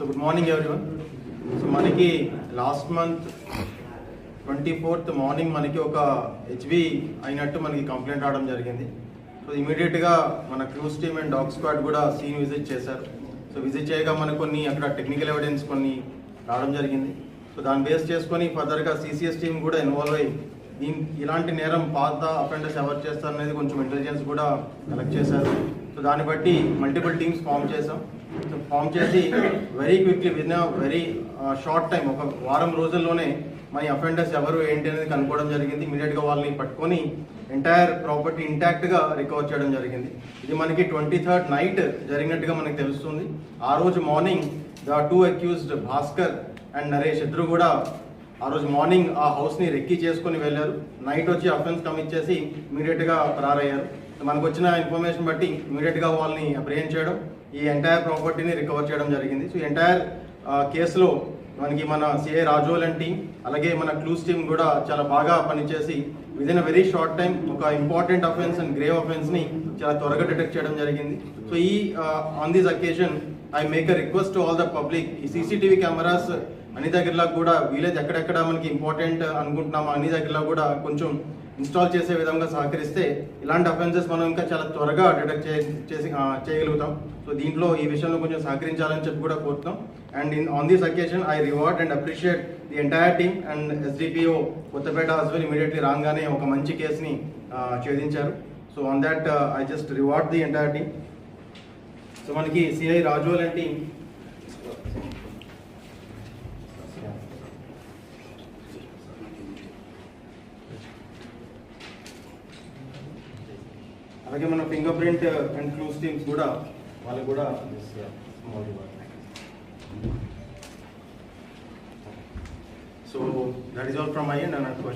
So good morning everyone so మనకి last month twenty fourth morning మనకి ఒక HB అయినట్టు మనకి కంప్లైంట్ రావడం జరిగింది. సో ఇమీడియట్గా మన clues team and dog squad కూడా సీన్ విజిట్ చేశారు. సో విజిట్ చేయగా మనకు కొన్ని అక్కడ టెక్నికల్ ఎవిడెన్స్ కొన్ని రావడం జరిగింది. సో దాన్ని బేస్ చేసుకొని ఫర్దర్గా సీసీఎస్ టీమ్ కూడా ఇన్వాల్వ్ అయ్యి దీని ఇలాంటి నేరం పాత అఫెండర్స్ ఎవరు చేస్తారు అనేది కొంచెం ఇంటెలిజెన్స్ కూడా కలెక్ట్ చేశారు. సో దాన్ని బట్టి మల్టిపుల్ టీమ్స్ ఫామ్ చేసాం సో ఫామ్ చేసి very quickly in very short time ఒక వారం రోజుల్లోనే మన అఫెండర్స్ ఎవరు ఏంటి అనేది కనుక్కోవడం జరిగింది. ఇమీడియట్గా వాళ్ళని పట్టుకొని ఎంటైర్ ప్రాపర్టీ ఇంటాక్ట్గా రికవర్ చేయడం జరిగింది. ఇది మనకి ట్వంటీ థర్డ్ నైట్ జరిగినట్టుగా మనకి తెలుస్తుంది. ఆ రోజు morning the two accused Bhaskar and Naresh ఇద్దరు కూడా ఆ రోజు మార్నింగ్ ఆ హౌస్ని రెక్కీ చేసుకొని వెళ్ళారు. నైట్ వచ్చి అఫెన్స్ కమ్ ఇచ్చేసి ఇమీడియట్గా ఫరారయ్యారు మనకు వచ్చిన ఇన్ఫర్మేషన్ బట్టి ఇమీడియట్గా వాళ్ళని అప్రిహెండ్ చేయడం ఈ ఎంటైర్ ప్రాపర్టీని రికవర్ చేయడం జరిగింది. సో ఎంటైర్ కేసులో మనకి మన సిఏ రాజోల్ అండ్ టీం అలాగే మన క్లూస్ టీం కూడా చాలా బాగా పనిచేసి within in a very short time ఒక ఇంపార్టెంట్ అఫెన్స్ అండ్ గ్రేవ్ అఫెన్స్ని చాలా త్వరగా డిటెక్ట్ చేయడం జరిగింది. సో ఈ on this occasion I make a request to all the public ఈ సీసీటీవీ కెమెరాస్ అన్ని దగ్గరలో కూడా వీలేజ్ ఎక్కడెక్కడ మనకి ఇంపార్టెంట్ అనుకుంటున్నామో అన్ని దగ్గరలో కూడా కొంచెం ఇన్స్టాల్ చేసే విధంగా సహకరిస్తే ఇలాంటి అఫెన్సెస్ మనం ఇంకా చాలా త్వరగా డిటెక్ట్ చేసి చేయగలుగుతాం. సో దీంట్లో ఈ విషయంలో కొంచెం సహకరించాలని చెప్పి కూడా కోరుతాం and in on this occasion I reward and appreciate the entire team and SDPO Kothapeta husband immediately రాగానే ఒక మంచి కేసుని ఛేదించారు. So on that I just reward the entire team so మనకి సిఐ రాజు అండ్ టీమ్ అలాగే మన finger print and clues teams కూడా వాళ్ళు కూడా so that is all from I and question